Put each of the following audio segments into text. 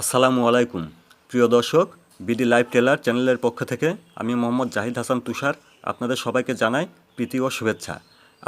আসসালামু আলাইকুম। প্রিয় দর্শক বিডি লাইভ টেলার চ্যানেলের পক্ষ থেকে আমি মোহাম্মদ জাহিদ হাসান তুষার আপনাদের সবাইকে জানাই প্রীতি ও শুভেচ্ছা।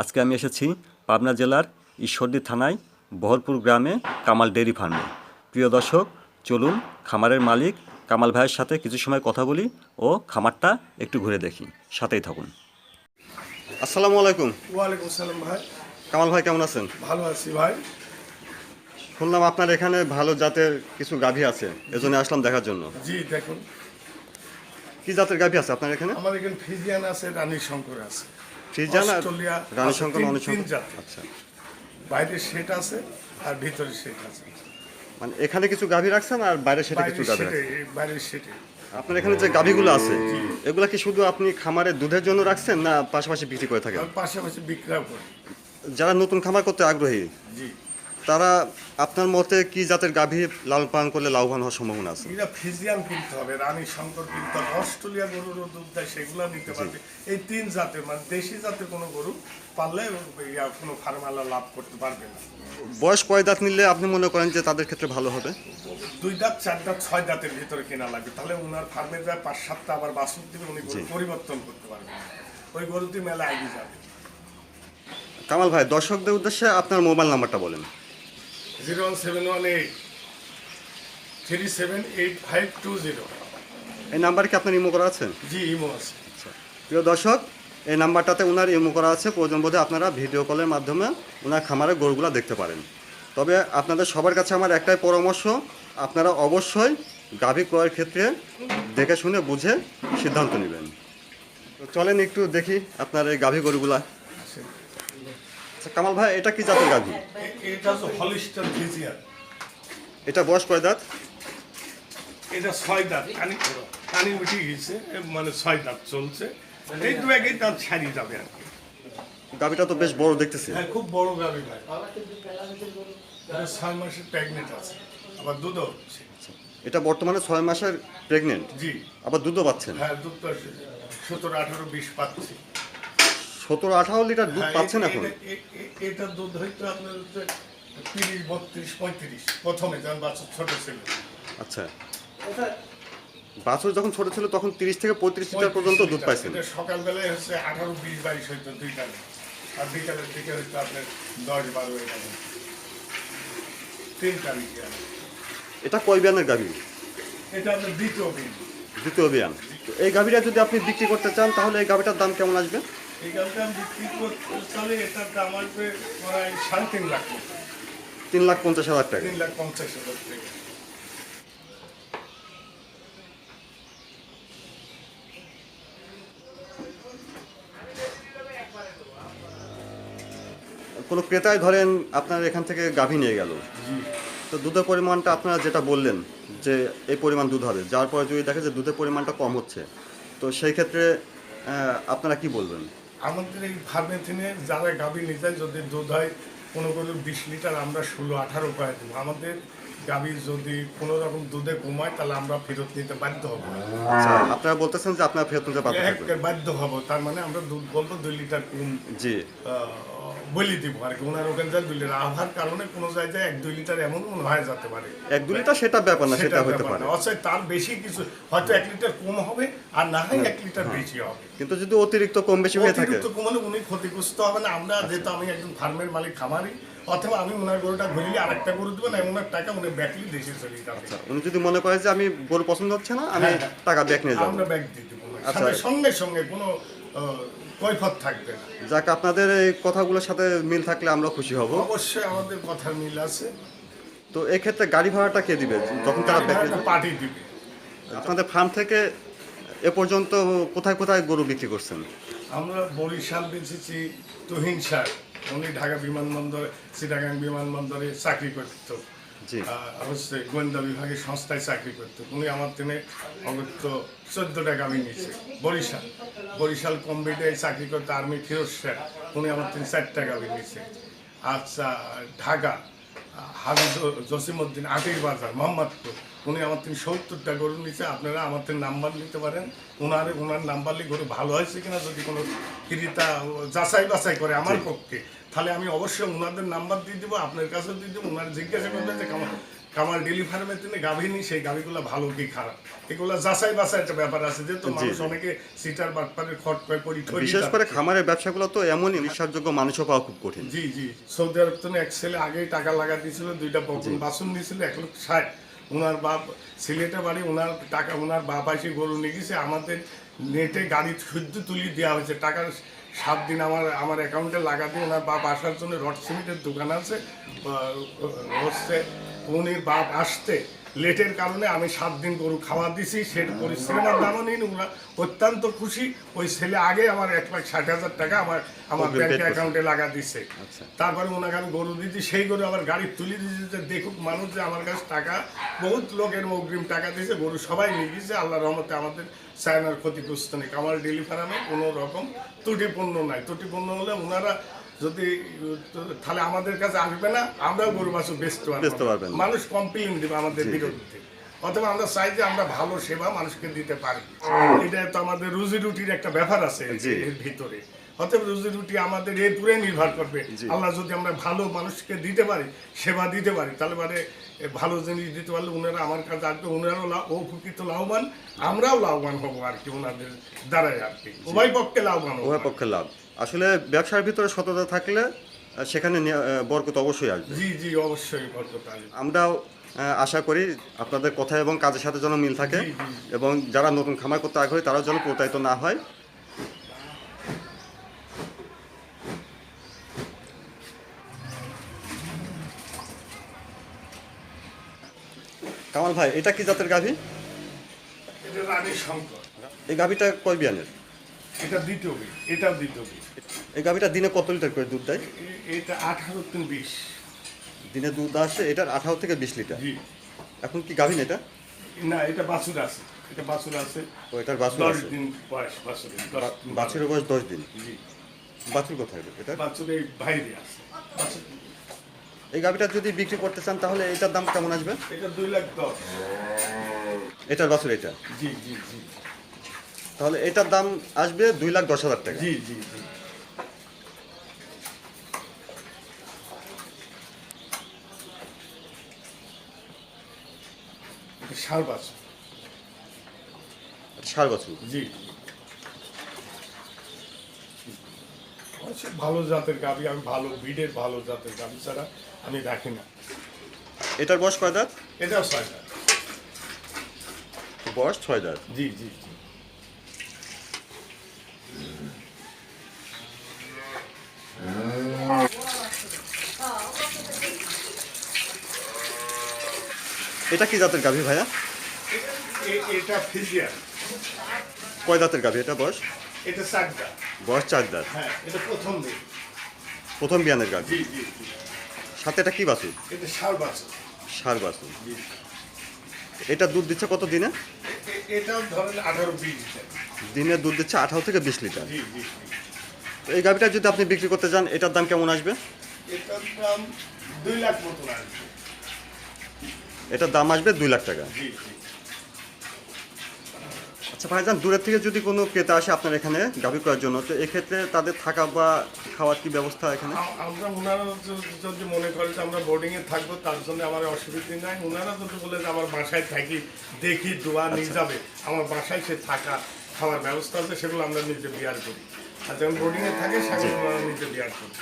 আজকে আমি এসেছি পাবনা জেলার ঈশ্বরদী থানায় বহরপুর গ্রামে কামাল ডেয়ারি ফার্মে। প্রিয় দর্শক চলুন খামারের মালিক কামাল ভাইয়ের সাথে কিছু সময় কথা বলি ও খামারটা একটু ঘুরে দেখি। সাথেই থাকুন। আসসালামু আলাইকুম। ওয়ালাইকুম সালাম ভাই। কামাল ভাই কেমন আছেন? ভালো আছি ভাই। শুনলাম আপনার এখানে ভালো জাতের কিছু গাভী আছে এজন্য আসলাম দেখার জন্য। জি দেখুন। কি জাতের গাভী আছে আপনার এখানে? আমার এখানে ফিজিয়ান আছে রানী শঙ্কর আছে। ফ্রিজান আর রানী শঙ্কর অনেক আচ্ছা। বাইরে সেট আছে আর ভিতরে সেট আছে। মানে এখানে কিছু গাভী রাখছেন আর বাইরে সেটা কিছু গাভী বাইরে সেটে আপনার এখানে যে গাভীগুলো আছে এগুলা কি শুধু আপনি খামারে দুধের জন্য রাখছেন না পাশাপাশি বিক্রি করে থাকেন? পাশাপাশি বিক্রয় করি। যারা নতুন খামার করতে আগ্রহী জি। তারা আপনার মতে কি জাতের গাভী লাল পালন করলে লাভবান হওয়ার সম্ভাবনা আছে? এরা ফিজিয়ান কিনতে হবে রানী শঙ্কর কিনতে হবে অস্ট্রেলিয়া গরুরও দুধ দেয় সেগুলো নিতে পারবে। এই তিন জাতের মানে দেশি জাতের কোনো গরু পারলে কোনো ফার্মালা লাভ করতে পারবে না। বয়স কয় দাঁত নিলে আপনি মনে করেন যে তাদের ক্ষেত্রে ভালো হবে? দুই দাঁত চার দাঁত ছয় দাঁতের ভিতরে কেনা লাগবে। তাহলে ওনার ফার্মে যায় পাঁচ সাতটা আবার বাসুর দিবে উনি পরিবর্তন করতে পারবেন ওই গরুটি মেলা এগিয়ে যাবে। কামাল ভাই দর্শকদের উদ্দেশ্যে আপনার মোবাইল নাম্বারটা বলেন। Zero one seven one eight three seven eight five two zero এই নাম্বার কি আপনার ইমো করা আছে? জি ইমো আছে। প্রিয় দর্শক এই নাম্বারটাতে ওনার ইমো করা আছে। প্রয়োজন বোধে আপনারা ভিডিও কলের মাধ্যমে ওনার খামারের গরুগুলো দেখতে পারেন। তবে আপনাদের সবার কাছে আমার একটাই পরামর্শ আপনারা অবশ্যই গাভী ক্রয়ের ক্ষেত্রে দেখে শুনে বুঝে সিদ্ধান্ত নেবেন। তো চলেন একটু দেখি আপনার এই গাভী গরুগুলা। আচ্ছা কামাল ভাই এটা কি জাতের গাভী? এটা হচ্ছে হলিস্টার ফিজিয়ান এটা বয়স কয় দাঁত? এটা ছয় দাঁত। কানি কানি উঠে গেছে মানে ছয় দাঁত চলছে। এই দু একই দাঁত ছাড়িয়ে যাবে আর কি। গাভীটা তো বেশ বড় দেখতেছি। হ্যাঁ খুব বড় গাড়ি ভাই। ছয় মাসের প্রেগনেন্ট আছে। আবার দুধও হচ্ছে। এটা বর্তমানে ছয় মাসের প্রেগনেন্ট জি। আবার দুধও পাচ্ছেন? হ্যাঁ দুধ তো সতেরো আঠারো বিশ পাচ্ছি। সতেরো আঠারো লিটার দুধ হ্যাঁ, পাচ্ছেন এখন? এ- এ- এ- এটার দুধ হয়তো আপনার হচ্ছে তিরিশ বত্রিশ পঁয়ত্রিশ প্রথমে যখন বাচ্চা ছোট ছিল। আচ্ছা। বাছুর যখন ছোট ছিল তখন তিরিশ থেকে পঁয়ত্রিশ লিটার পর্যন্ত দুধ পাইছেন। সকালবেলায় হচ্ছে আঠারো বিশ বাইশ হয়তো দুইটা আর বিকালের দিকে হয়তো আপনার দশ বারো এরকম তিন তারিখে। এটা কয় বিয়ানের গাভী? এটা আপনার দ্বিতীয় দ্বিতীয় বিয়ান। এই গাভীটা যদি আপনি বিক্রি করতে চান তাহলে এই গাভীটার দাম কেমন আসবে? এই বিক্রি করতে এটার দাম আসবে প্রায় সাড়ে তিন লাখ তিন লাখ পঞ্চাশ হাজার টাকা। তিন লাখ পঞ্চাশ হাজার টাকা। কোনো ক্রেতায় ধরেন আপনার এখান থেকে গাভী নিয়ে গেল। তো দুধের পরিমাণটা আপনারা যেটা বললেন যে এই পরিমাণ দুধ হবে যার পরে যদি দেখে যে দুধের পরিমাণটা কম হচ্ছে তো সেই ক্ষেত্রে আপনারা কি বলবেন? আমাদের এই ফার্মে থেকে যারা গাভী নিতে যায়, যদি দুধ হয় কোনো কোনো বিশ লিটার আমরা ষোলো আঠারো পায় দেবো। আমাদের গাভী যদি কোনো রকম দুধে কমায় তাহলে আমরা ফেরত নিতে বাধ্য হব। আচ্ছা, আপনারা বলতেছেন যে আপনারা ফেরত নিতে বাধ্য থাকবেন। এক বাধ্য হব। তার মানে আমরা দুধ বলব দুই লিটার কম জি। আহ, বলি দিব। আর কি ওনার ওখানে যা দুই লিটার আবহাওয়ার কারণে কোনো জায়গায় এক দুই লিটার এমন মনে হয় যেতে পারে। এক দু লিটার সেটা ব্যাপার না সেটা হতে ব্যাপার পারে। না। অথচ তার বেশি কিছু হয়তো এক লিটার কম হবে আর না হয় এক লিটার বেশি হবে। কিন্তু যদি অতিরিক্ত কম বেশি হয়ে থাকে। অতিরিক্ত কমালে উনি ক্ষতিগ্রস্ত হবে না আমরা যেহেতু আমি একজন ফার্মের মালিক খামারি অথবা আমি ওনার গরুটা ঘুরিয়ে আরেকটা গরু দেবেন এবং ওনার টাকা উনি ব্যাকলি দেশে চলে যাবে। উনি যদি মনে করে যে আমি গরু পছন্দ হচ্ছে না আমি হ্যাঁ, হ্যাঁ। টাকা ব্যাক নিয়ে যাব। আমরা ব্যাগ দিয়ে দেবো আচ্ছা। সঙ্গে সঙ্গে কোনো কৈফত থাকবে না। যাক আপনাদের এই কথাগুলোর সাথে মিল থাকলে আমরা খুশি হব। অবশ্যই আমাদের কথার মিল আছে। তো এই ক্ষেত্রে গাড়ি ভাড়াটা কে দিবে যখন তারা ব্যাক পার্টি দিবে। আপনাদের ফার্ম থেকে এ পর্যন্ত কোথায় কোথায় গরু বিক্রি করছেন? আমরা বরিশাল বেঁচেছি তুহিন স্যার উনি ঢাকা বিমানবন্দর সিটাগাং বিমানবন্দরে চাকরি করতো। অবশ্যই গোয়েন্দা বিভাগের সংস্থায় চাকরি করতো। উনি আমার তিনি অগত্য চোদ্দ টাকা আমি নিয়েছে। বরিশাল। বরিশাল কমপ্লিটে চাকরি করতো আর্মি ফিরোজ স্যার উনি আমার তিনি চারটা টাকা আমি নিয়েছে। আচ্ছা ঢাকা। হাবিজ জসিমউদ্দিন আটির বাজার মোহাম্মদপুর। উনি আমার তিনি সত্তরটা গরু নিচ্ছে আপনারা আমার থেকে নাম্বার নিতে পারেন। ওনার ওনার নাম্বার নিয়ে গরু ভালো হয়েছে কিনা যদি কোনো ক্রেতা যাচাই বাছাই করে আমার পক্ষে তাহলে আমি অবশ্যই ওনাদের নাম্বার দিয়ে দেবো আপনার কাছেও দিয়ে দেবো ওনার জিজ্ঞাসা করবেন যে কেমন কামাল ডেলি ফার্মের তিনি গাভী নি সেই গাভীগুলো ভালো কি খারাপ? এগুলো যাচাই বাছাই একটা ব্যাপার আছে যেহেতু মানুষ অনেকে সিটার বাটপারের খট পরি ঠরি বিশেষ করে খামারের ব্যবসাগুলো তো এমনই বিশ্বাসযোগ্য মানুষও পাওয়া খুব কঠিন। জি জি। সৌদি আরব তো এক ছেলে আগেই টাকা লাগা দিয়েছিল দুইটা বকুন বাসন দিয়েছিল এক লক্ষ ষাট। ওনার বাপ সিলেটে বাড়ি ওনার টাকা ওনার বাপ আসে গরু নিয়ে গেছে আমাদের নেটে গাড়ি শুদ্ধ তুলি দেওয়া হয়েছে। টাকার সাত দিন আমার আমার অ্যাকাউন্টে লাগা দিয়ে ওনার বাপ আসার জন্য রড সিমেন্টের দোকান আছে হচ্ছে উনির বাপ আসতে লেটের কারণে আমি সাত দিন গরু খাওয়া দিছি সেটা পরিশ্রমের দামও নিন ওরা অত্যন্ত খুশি। ওই ছেলে আগে আমার এক লাখ ষাট হাজার টাকা আমার আমার ব্যাংক অ্যাকাউন্টে লাগা দিছে। আচ্ছা। তারপরে ওনাকে আমি গরু দিচ্ছি সেই গরু আবার গাড়ি তুলে দিয়েছে যে দেখুক মানুষ যে আমার কাছে টাকা বহুত লোকের অগ্রিম টাকা দিয়েছে গরু সবাই নিয়ে গেছে আল্লাহ রহমতে আমাদের চায়নার ক্ষতিগ্রস্ত নেই। কামাল ডেলি ফার্মে কোনো রকম ত্রুটিপূর্ণ নাই। ত্রুটিপূর্ণ হলে ওনারা যদি তাহলে আমাদের কাছে আসবে না আমরাও গরু মাছ বেচতে পারব। মানুষ কমপ্লেন দেবে আমাদের। বিরুদ্ধে। অথবা আমরা চাই যে আমরা ভালো সেবা মানুষকে দিতে পারি। এটা তো আমাদের রুজি রুটির একটা ব্যাপার আছে এর ভিতরে। অতএব রুজি রুটি আমাদের এর উপরে নির্ভর করবে। আল্লাহ যদি আমরা ভালো মানুষকে দিতে পারি সেবা দিতে পারি তাহলে মানে ভালো জিনিস দিতে পারলে ওনারা আমার কাছে আসবে ওনারাও লাভ উপকৃত লাভবান আমরাও লাভবান হব আর কি ওনাদের দ্বারাই আর কি। উভয় পক্ষে লাভবান উভয় পক্ষের লাভ। আসলে ব্যবসার ভিতরে সততা থাকলে সেখানে বরকত অবশ্যই আসবে। জি জি অবশ্যই বরকত আসবে। আমরাও আশা করি আপনাদের কথা এবং কাজের সাথে যেন মিল থাকে। এবং যারা নতুন খামার করতে আগ্রহী তারাও যেন প্রতারিত না হয়। কামাল ভাই এটা কি জাতের গাভী? এটা রানী শঙ্কর। এই গাভীটা কয় বিয়ানের? এটা দ্বিতীয় বীজ এটাও দ্বিতীয় বীজ এই গাভীটা দিনে কত লিটার করে দুধ দেয়? এটা আঠারো তিন বিশ। দিনে দুধ আসে এটার আঠারো থেকে বিশ লিটার। জি। এখন কি গাভী না এটা? না এটা বাছুর আছে। এটা বাছুর আছে। ও এটার বাছুর দশ আছে। দিন বয়স বাছুরের বাছুরের বয়স। দশ দিন। জি। বাছুর কোথায় এটা? বাছুর এই বাইরে আছে। বাছুর এই গাভীটা যদি বিক্রি করতে চান তাহলে এটার দাম কেমন আসবে? এটা দুই লাখ দশ। এটার বাছুর এটা? জি জি জি। তাহলে এটার দাম আসবে দুই লাখ দশ হাজার টাকা। জি জি জি। এটা ষাঁড় বাছুর। ষাট বছর? জি। ভালো জাতের গাভি আমি ভালো ব্রিডের ভালো জাতের গাভি ছাড়া আমি রাখি না। এটার বয়স কয় দাঁত? এটাও ছয়টা বয়স ছয় দাঁত? জি জি। এটা কি জাতের গাভী ভাইয়া? এটা ফিজিয়ান। কয় দাঁতের গাভী? এটা বয়স? এটা চারটা বয়স চার দাঁত। হ্যাঁ এটা প্রথম দিন। প্রথম বিয়ানের গাভী? জি জি জি। সাথে এটা কি বাছুর? এটা ষাঁড় বাছুর। সার বাছুর। এটা দুধ দিচ্ছে কত দিনে? এ- এ- ধরেন আঠারো বিশ দিনে দুধ দিচ্ছে আঠারো থেকে বিশ লিটার। তো এই গাভীটা যদি আপনি বিক্রি করতে চান এটার দাম কেমন আসবে? এটার দাম দুই লাখ মতো আসবে। এটার দাম আসবে দুই লাখ টাকা। আচ্ছা ভাইজান দূরের থেকে যদি কোনো ক্রেতা আসে আপনার এখানে গাভী করার জন্য তো এক্ষেত্রে তাদের থাকা বা খাওয়ার কি ব্যবস্থা এখানে? আমরা ওনারা যদি- মনে করে যে আমরা বোর্ডিংয়ে থাকব তার জন্য আমার অসুবিধা নাই। ওনারা যদি বলে যে আমার বাসায় থাকি দেখি দোয়া নিয়ে যাবে আমার বাসায় সে থাকা খাওয়ার ব্যবস্থা আছে সেগুলো আমরা নিজে বিয়ার করি। আর যখন বোর্ডিংয়ে থাকে সেগুলো আমরা নিজে বিয়ার করি।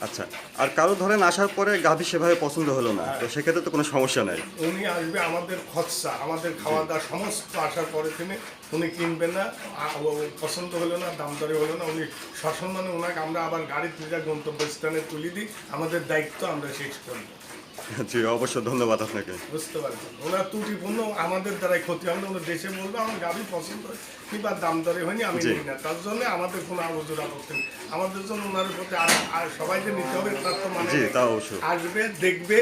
আচ্ছা আর কারও ধরেন আসার পরে গাভী সেভাবে পছন্দ হলো না তো সেক্ষেত্রে তো কোনো সমস্যা নাই। উনি আসবে আমাদের খরচা আমাদের খাওয়া দাওয়া সমস্ত আসার পরে তিনি উনি কিনবেন না পছন্দ হলো না দাম দরে হলো না উনি সসম্মানে ওনাকে আমরা আবার গাড়ি তুলে গন্তব্যস্থানে তুলে দিই আমাদের দায়িত্ব আমরা শেষ করব জি অবশ্যই ধন্যবাদ আপনাকে। বুঝতে পারছেন ওনার ত্রুটিপূর্ণ আমাদের দ্বারাই ক্ষতি হবে দেশে বলবে আমার গাড়ি পছন্দ কিংবা দাম দরে হয়নি আমি নিই না। তার জন্য আমাদের কোনো আপত্তি নেই আমাদের জন্য ওনার প্রতি আর সবাই যে নিতে হবে তার তো মানে জি তা অবশ্যই। আসবে দেখবে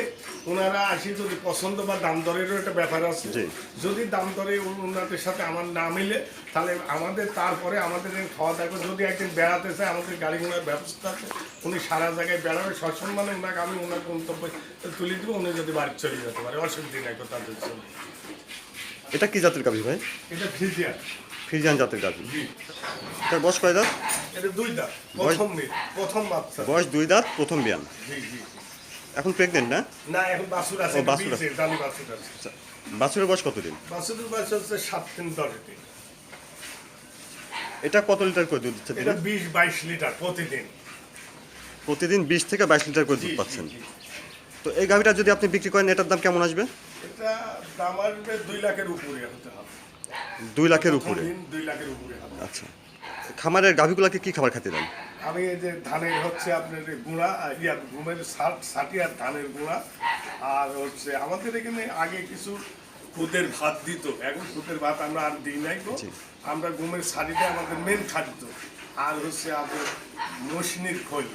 ওনারা আসি যদি পছন্দ বা দাম দরেরও একটা ব্যাপার আছে। যদি দাম দরে ওনাদের সাথে আমার না মিলে তাহলে আমাদের তারপরে আমাদের খাওয়া দাওয়া যদি একদিন বেড়াতে চায় আমাদের গাড়ি ঘোড়ার ব্যবস্থা আছে। উনি সারা জায়গায় বেড়াবে সসম্মানে ওনাকে আমি ওনার গন্তব্য তুলে দিব উনি যদি বাড়ি চলে যেতে পারে অসুবিধা নাই এটা কি জাতের গাভী ভাই? এটা জাতের গাভী এটার বয়স কয় দাঁত? এটা দুই দাঁত প্রথম প্রথম বাচ্চা। বয়স দুই দাঁত প্রথম বিয়ান। এখন প্রেগনেন্ট না? না এখন বাছুর আছে বাছুর বীজের, ডালি বাছুর আছে। আচ্ছা বাছুরের বয়স কতদিন? বাছুরের বয়স হচ্ছে সাত দিন দশ দিন। এটা কত লিটার করে দুধ দিচ্ছে এটা বিশ বাইশ লিটার প্রতিদিন। প্রতিদিন বিশ থেকে বাইশ লিটার করে দুধ পাচ্ছেন। তো এই গাভিটা যদি আপনি বিক্রি করেন এটার দাম কেমন আসবে? এটা দাম আসবে দুই লাখের উপরে হতে হবে। দুই লাখের উপরে? দুই লাখের উপরে আচ্ছা। খামারের গাভিগুলোকে কি খাবার খাতে দেন? আমি এই যে ধানের হচ্ছে আপনার গুঁড়া ইয়া ঘুমের সাটি আর ধানের গুঁড়া আর হচ্ছে আমাদের এখানে আগে কিছু খুদের ভাত দিত। এখন খুদের ভাত আমরা আর দিই নাই আমরা গমের শাড়িটা আমাদের মেন খাদ্য। আর হচ্ছে আমাদের মশনির খোল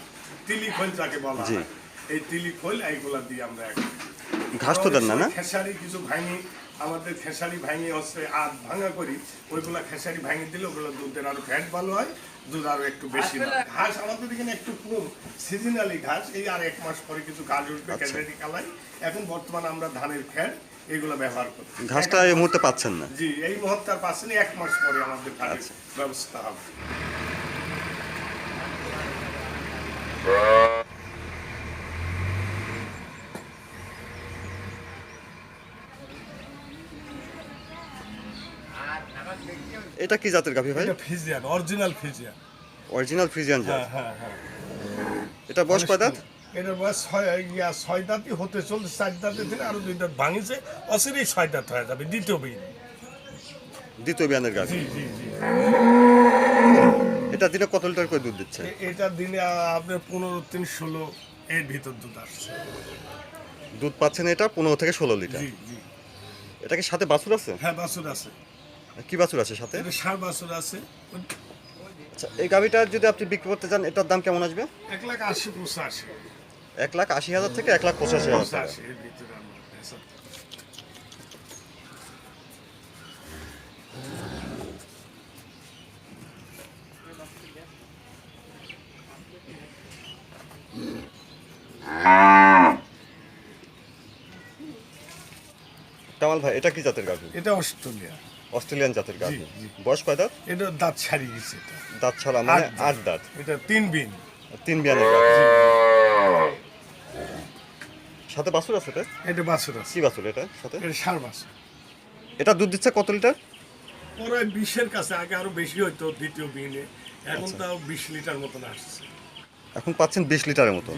তিলি খোল যাকে বলা। হয়। এই তিলি খোল এইগুলা দিয়ে আমরা ঘাস তো দেন না না? খেসারি কিছু ভাঙি আমাদের খেসারি ভাঙি হচ্ছে আর ভাঙা করি ওইগুলা খেসারি ভাঙি দিলে ওগুলো দুধের আরও ফ্যাট ভালো হয় দুধ আরও একটু বেশি ঘাস আমাদের এখানে একটু কম সিজনালি ঘাস এই আর এক মাস পরে কিছু ঘাস উঠবে আচ্ছা। কালাই। এখন বর্তমানে আমরা ধানের খ্যাট এগুলো ব্যবহার করি। ঘাসটা এই মুহূর্তে পাচ্ছেন না? জি এই মুহূর্তে আর পাচ্ছেন এক মাস পরে আমাদের ঘাটের আচ্ছা। ব্যবস্থা হবে। এটা কি জাতের গাভি ভাই? এটা Friesian original Friesian. Original Friesian জাত? হ্যাঁ হ্যাঁ হ্যাঁ। এটা বয়স কয় দাঁত? এটার বয়স ছয় ইয়া ছয় দাঁতই হতে চলছে চার দাঁতে থেকে আরও দুই দাঁত ভাঙিছে। অচিরেই ছয় দাঁত হয়ে যাবে দ্বিতীয় বিন দ্বিতীয় বিয়ানের গাভি। জি জি জি। এটা দিনে কত লিটার করে দুধ দিচ্ছে? এটা দিনে আপনার পনেরো তিন ষোলো এর ভিতর দুধ আসছে। দুধ পাচ্ছেন এটা পনেরো থেকে ষোলো লিটার। জি জি। এটা কি সাথে বাছুর আছে? হ্যাঁ বাছুর আছে। কি বাছুর আছে সাথে? ষাট বাছুর আছে। আচ্ছা এই গাভিটা যদি আপনি বিক্রি করতে চান এটার দাম কেমন আসবে? এক লাখ আশি পঁচাশি। এক লাখ আশি হাজার থেকে এক লাখ পঁচাশি হাজার টাকা। পঁচাশি কামাল ভাই এটা কি জাতের গাভি? এটা অস্ট্রেলিয়া অস্ট্রেলিয়ান জাতের গাভি। বয়স কয় দাঁত? এটা দাঁত ছাড়িয়ে গেছে এটা। দাঁত ছাড়া মানে আট দাঁত। এটা তিন বিন। তিন বিয়ানের গাভি। সাথে বাছুর আছে এটা? এটা বাছুর আছে। কি বাছুর এটা সাথে? এটা ষাট বাছুর। এটা দুধ দিচ্ছে কত লিটার? ওরা বিশের কাছে আগে আরও বেশি হইতো দ্বিতীয় বিনে। এখন তাও বিশ লিটার মতন আসছে। এখন পাচ্ছেন বিশ লিটারের মতো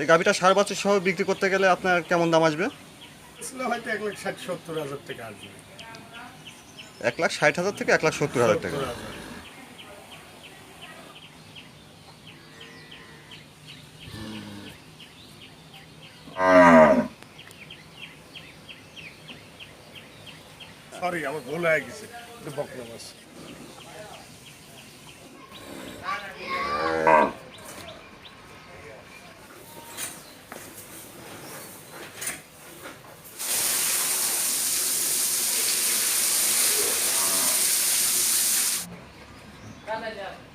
এই গাভিটা সার বাছুর সহ বিক্রি করতে গেলে আপনার কেমন দাম আসবে? হয়তো এক লাখ ষাট সত্তর হাজার টাকা আসবে এক লাখ ষাট হাজার থেকে এক লাখ সত্তর হাজার টাকা। সরি আমার ভুল হয়ে গেছে। একটু বকরম আছে